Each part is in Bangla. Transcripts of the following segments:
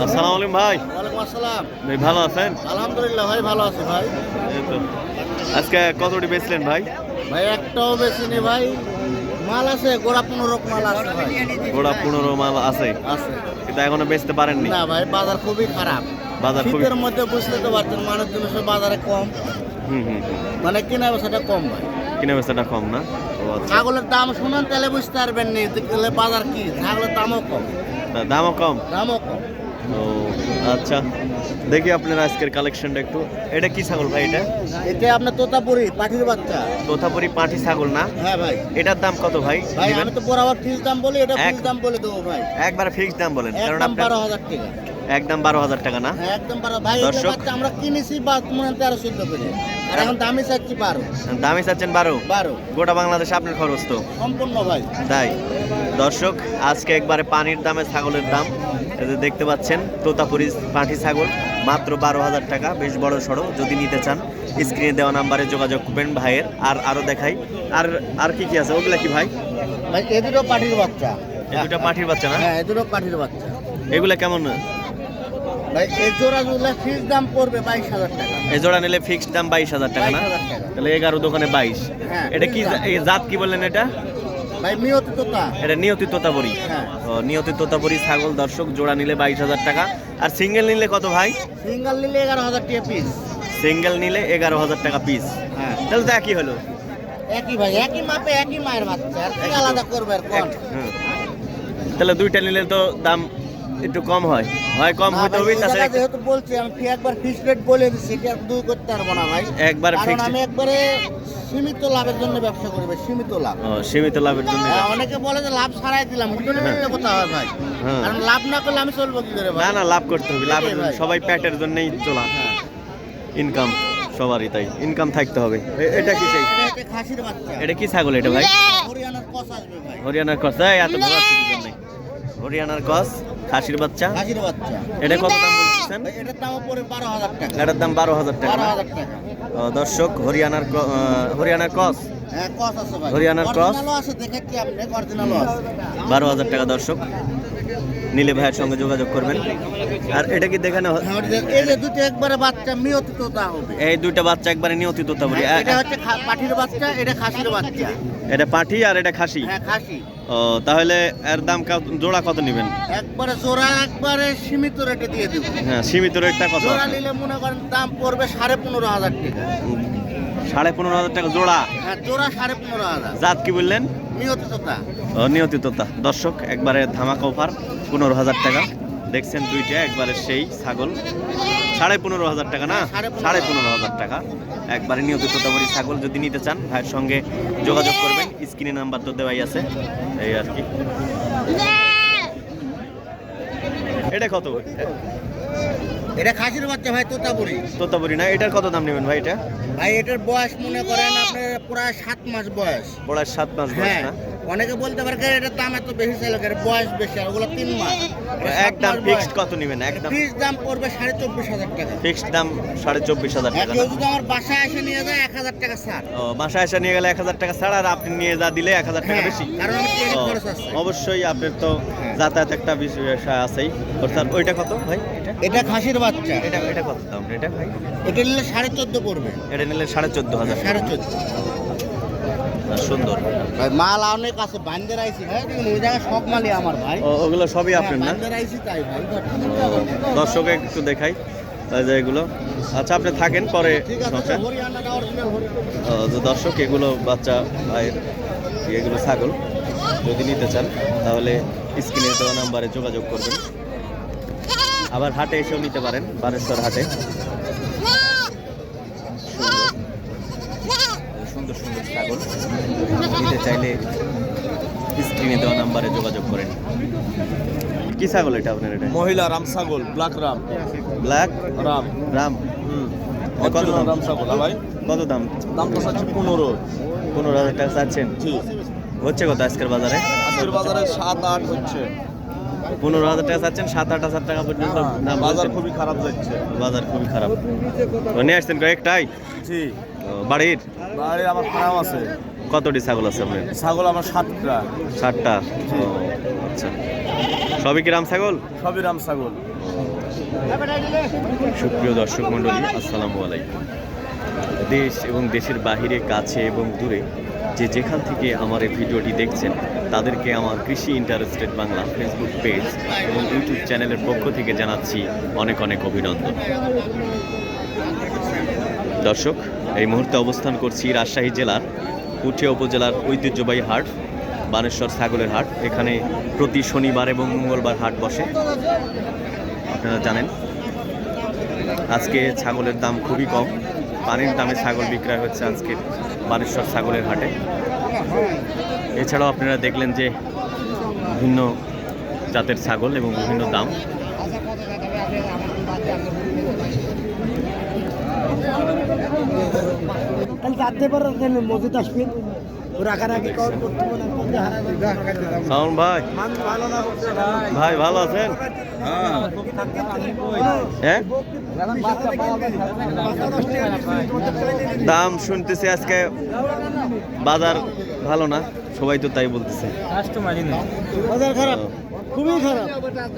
আসসালামু আলাইকুম ভাই। ওয়ালাইকুম আসসালাম। ভাই ভালো আছেন? আলহামদুলিল্লাহ ভাই ভালো আছি ভাই। এই তো। আজকে কতটি বেচলেন ভাই? ভাই একটাও বেশি নেই ভাই। মাল আছে গোড়া পনেরো মাল আছে ভাই। গোড়া পনেরো মাল আছে। আছে। কিন্তু এখনও বেচতে পারেননি? না ভাই বাজার খুবই খারাপ। বাজার শীতের মধ্যে বুঝতে তো পারছেন মানুষ জিনিসের বাজারে কম। হুম হুম। মানে কেনা বেচাটা কম ভাই। কিনে বেচাটা কম না? আচ্ছা। ছাগলের দাম শুনুন তাহলে বুঝতে পারবেন নি তাহলে বাজার কি? ছাগলের দামও কম। দামও কম? দামও কম। ও আচ্ছা। দেখি আপনার আজকের কালেকশনটা একটু। এটা কি ছাগল ভাই এটা? এটা আপনার তোতাপুরি পাঠির বাচ্চা। তোতাপুরি পাটি ছাগল না? হ্যাঁ ভাই। এটার দাম কত ভাই? ভাই আমি তো বরাবর ফিক্স দাম বলি এটা ফিক্স দাম বলে দেবো ভাই। একবার ফিক্সড দাম বলেন কারণ আপনার বারো হাজার টাকা। একদম বারো হাজার টাকা না? একদম বারো। ভাই দর্শক। আমরা কিনেছি বা মনে তেরো চোদ্দ করে। আর এখন দামি চাচ্ছি বারো। দামই চাচ্ছেন বারো? বারো। গোটা বাংলাদেশে আপনার খরচ তো। সম্পূর্ণ ভাই। তাই। দর্শক আজকে একবারে পানির দামে ছাগলের দাম। দেখতে পাচ্ছেন তোতাপুরি পাঁঠি ছাগল মাত্র বারো হাজার টাকা বেশ বড় সড়ো। যদি নিতে চান স্ক্রিনে দেওয়া নাম্বারে যোগাযোগ করবেন ভাইয়ের। আর আরও দেখাই। আর আর কি কি আছে? ওগুলা কি ভাই? ভাই এ দুটো পাঠির বাচ্চা। এই দুটো পাঠির বাচ্চা না? হ্যাঁ এ দুটো পাঠির বাচ্চা। এগুলা কেমন? ভাই এই জোড়া জোড়া ফিক্স দাম পড়বে বাইশ হাজার টাকা। এই জোড়া নিলে ফিক্সড দাম বাইশ হাজার টাকা না? তাহলে এগারো দোকানে বাইশ। হ্যাঁ, এটা কি জাত কি বললেন এটা? এটা নিয়তি তোতাপুরি হ্যাঁ। ও, নিয়তি তোতাপুরি ছাগল দর্শক জোড়া নিলে বাইশ হাজার টাকা। আর সিঙ্গেল নিলে কত ভাই? সিঙ্গেল নিলে এগারো হাজার টাকা পিস সিঙ্গেল নিলে এগারো হাজার টাকা পিস হ্যাঁ। তাহলে তো একই হলো। একই ভাই একই মাপে একই মায়ের বাচ্চা। আলাদা করবে আর। তাহলে দুইটা নিলে তো দাম একটু কম হয়। হয় কম ভাই, হবে তাছাড়া যেহেতু বলছি আমি ফি একবার ফিক্স রেট বলে দিচ্ছি এটা আর দুই করতে পারব না ভাই। একবার কারণ আমি একবারে সীমিত লাভের জন্য ব্যবসা করবে সীমিত লাভ। ও সীমিত লাভের জন্য। হ্যাঁ, অনেকে বলে যে লাভ ছাড়াই দিলাম হোটেলে নিলে কোথাও হয় ভাই। হ্যাঁ। কারণ লাভ না করলে আমি চলবো কি করে ভাই? না না লাভ করতে হবে লাভের ভাই। সবাই প্যাটের জন্যই চলা হ্যাঁ। ইনকাম সবারই তাই। ইনকাম থাকতে হবে। এটা কি চাই এটা কি ছাগল এটা ভাই? হরিয়ানার কস আসবে ভাই। হরিয়ানার কস। এত বড় অসুবিধা হরিয়ানার কস। খাসির বাচ্চা? খাসির বাচ্চা। এটা কত দাম বলছেন এটার দাম পড়ে বারো হাজার টাকা। এটার দাম বারো হাজার টাকা বারো না? হাজার টাকা। দর্শক হরিয়ানার হরিয়ানার কস? হ্যাঁ কস আছে ভাই। হরিয়ানার? অরিজিনালও আছে দেখাচ্ছি আপনি অরিজিনালও আছে। বারো হাজার টাকা দর্শক। নীলে ভাইয়ের সঙ্গে যোগাযোগ করবেন। আর এটা কি দেখানো হ্যাঁ, এই যে দুটো একবারে বাচ্চা মিয়ত তোতা হবে। এই দুইটা বাচ্চা একবারে নিয়তি তোতাপুরি হ্যাঁ, এটা হচ্ছে পাঠির বাচ্চা এটা খাসির বাচ্চা। এটা পাঠি আর এটা খাসি? হ্যাঁ খাসি। ও তাহলে এর দাম জোড়া কত নেবেন? একবারে জোড়া একবারে সীমিত রেটে দিয়ে দেবো। হ্যাঁ সীমিত রেটটা কত? জোড়া নিলে মনে করেন দাম পড়বে সাড়ে পনেরো হাজার টাকা। সাড়ে পনেরো হাজার টাকা জোড়া? হ্যাঁ জোড়া সাড়ে পনেরো হাজার। জাত কি বললেন? নিয়ত তোতা ও, নিয়তি তোতা দর্শক একবারে ধামাকা অফার পনেরো হাজার টাকা। দেখছেন দুইটা একবারে সেই ছাগল। সাড়ে পনেরো হাজার টাকা না? সাড়ে পনেরো। হাজার টাকা। একবারে নিয়ত তোতাবাড়ি ছাগল যদি নিতে চান ভাইয়ের সঙ্গে যোগাযোগ করবেন। স্ক্রিনে নাম্বার তো দেওয়াই আছে। এই আর কি। এটা কত এটা খাসির বাচ্চা ভাই তোতাপুরি। তোতাপুরি না? এটার কত দাম নেবেন ভাই এটা? ভাই এটার বয়স মনে করেন আপনার প্রায় সাত মাস বয়স। বড়ার সাত মাস বয়স হ্যাঁ না? অনেকে বলতে পারে এটার দাম এত বেশি চাইলে কেন? বয়স বেশি আর ওগুলো তিন মাস। একদম ফিক্সড কত নেবেন? একদম ফিক্স দাম পড়বে সাড়ে চব্বিশ হাজার টাকা। ফিক্সড দাম সাড়ে চব্বিশ হাজার টাকা কেউ যদি আমার বাসায় এসে নিয়ে যায় এক হাজার টাকা ছাড়। ও বাসায় এসে নিয়ে গেলে এক হাজার টাকা ছাড়া আর আপনি নিয়ে যা দিলে এক হাজার টাকা হ্যাঁ, বেশি। কারণ অবশ্যই আপনার তো হ্যাঁ। যাতায়াত একটা বিষয় আছেই অর্থাৎ ওইটা কত ভাই এটা? এটা খাসির বাচ্চা। এটা এটা কত দাম এটা ভাই? এটা নিলে সাড়ে চোদ্দ পড়বে। এটা নিলে সাড়ে চোদ্দ হাজার। সাড়ে চোদ্দ। সুন্দর। ভাই মাল অনেক আছে বান্দের আইছি ভাই ওই জায়গায় সব মালই আমার ভাই। ওগুলো সবই আপনার না? বান্দের আইছি তাই ভাই দর্শকে একটু দেখাই এগুলো। আচ্ছা আপনি থাকেন পরে তো দর্শক এগুলো বাচ্চা ভাইয়ের এগুলো ছাগল। যদি নিতে চান তাহলে স্ক্রিনে দেওয়া নাম্বারে যোগাযোগ করবেন। আবার হাটে এসেও নিতে পারেন বারেশ্বর হাটে। সুন্দর সুন্দর ছাগল। নিতে চাইলে স্ক্রিনে দেওয়া নাম্বারে যোগাযোগ করেন। কি ছাগল এটা আপনার এটা? মহিলা রাম ছাগল black rum. Black rum. Rum. কত দাম? রাম ছাগল ভাই। কত দাম? দামটা চাচ্ছি পনেরো। পনেরো হাজার টাকা চাচ্ছেন? হচ্ছে কত আজকের বাজারে? আজকের বাজারে সাত আট হচ্ছে। পনেরো হাজার টাকা চাচ্ছেন সাত আট হাজার টাকা পর্যন্ত দাম বাজার খুবই খারাপ যাচ্ছে। বাজার খুবই খারাপ। নিয়ে আসছেন কয়েকটাই জি। ও, বাড়ির? আমার ফার্ম আছে। কতটি ছাগল আছে আপনার? ছাগল আমার সাতটা। ও, আচ্ছা। সবই কি রাম ছাগল? সবই রাম ছাগল। সুপ্রিয় দর্শক মণ্ডলী আসসালামু আলাইকুম। দেশ এবং দেশের বাহিরে কাছে এবং দূরে যে যেখান থেকে আমার এই ভিডিওটি দেখছেন, তাদেরকে আমার কৃষি ইন্টারেস্টেড বাংলা ফেসবুক পেজ এবং ইউটিউব চ্যানেলের পক্ষ থেকে জানাচ্ছি অনেক অনেক অভিনন্দন। দর্শক, এই মুহূর্তে অবস্থান করছি রাজশাহী জেলার পুঠিয়া উপজেলার ঐতিহ্যবাহী হাট, বানেশ্বর ছাগলের হাট। এখানে প্রতি শনিবার এবং মঙ্গলবার হাট বসে। আপনারা জানেন, আজকে ছাগলের দাম খুবই কম। পানির দামে ছাগল বিক্রয় হচ্ছে আজকে বানেশ্বর ছাগলের হাটে। এছাড়াও আপনারা দেখলেন যে বিভিন্ন জাতের ছাগল এবং বিভিন্ন দাম। মজুদ আসবেন সাউন ভাই। ভাই। ভালো আছেন? হ্যাঁ। দাম শুনতেছি আজকে বাজার ভালো না? সবাই তো তাই বলতেছে। বাজার খারাপ। খুবই খারাপ।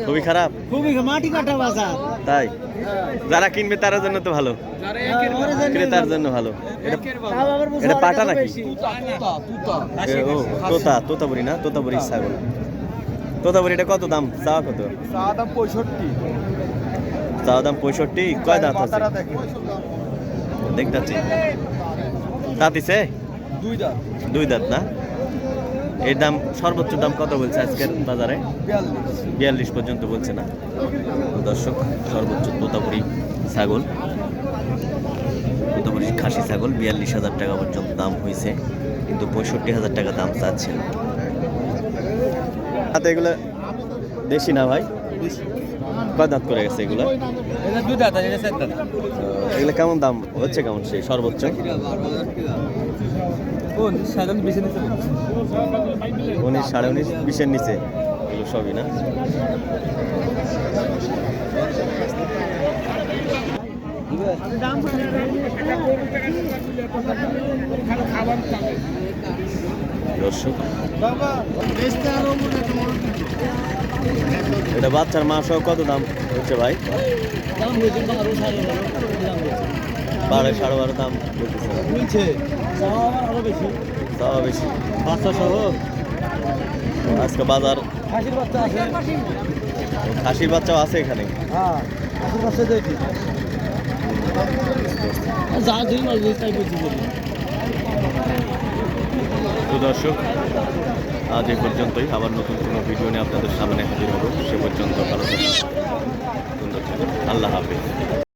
খুবই খারাপ? খুবই মাটি কাটা বাজার। তাই? যারা কিনবে তার জন্য তো ভালো। ক্রেতার জন্য ভালো। এটা পাটা নাকি? ও তোতা তোতাবুরি না? তোতাবুরি ছাগল। তোতা তোতাবুরি এটা কত দাম? চাওয়া কত? দাম পঁয়ষট্টি। চাওয়া দাম পঁয়ষট্টি? কয় দাঁত আছে? দেখতে দাঁতিছে দুই দাম দুই দাঁত না? এর দাম সর্বোচ্চ দাম কত বলছে আজকের বাজারে? বিয়াল্লিশ পর্যন্ত বলছে না। দর্শক সর্বোচ্চ তোতাপুরি ছাগল। তোতাপুরি খাসি ছাগল বিয়াল্লিশ হাজার টাকা পর্যন্ত দাম হয়েছে। কিন্তু পঁয়ষট্টি হাজার টাকা দাম চাচ্ছে। হাতে এগুলো দেশি না ভাই? কয় দাঁত করে গেছে এগুলো? এগুলো কেমন দাম? হচ্ছে কেমন সেই সর্বোচ্চ? উনিশ সাড়ে উনিশ বিশের নিচে। এগুলো সবই না? এটা বাচ্চার মা সহ কত দাম হচ্ছে ভাই? বারো সাড়ে বারো দাম বলতেছে। তাও বেশি। বাচ্চা সহ। আজকে বাজার। খাসির বাচ্চা আছে। খাসির বাচ্চাও আছে এখানে। হ্যাঁ খাসির বাচ্চা দেখি যা দুই তাই বলছি তো দর্শক আজ এই পর্যন্তই। আবার নতুন কোনো ভিডিও নিয়ে আপনাদের সামনে হাজির হব। সে পর্যন্ত ভালো থাকুন। আল্লাহ হাফিজ।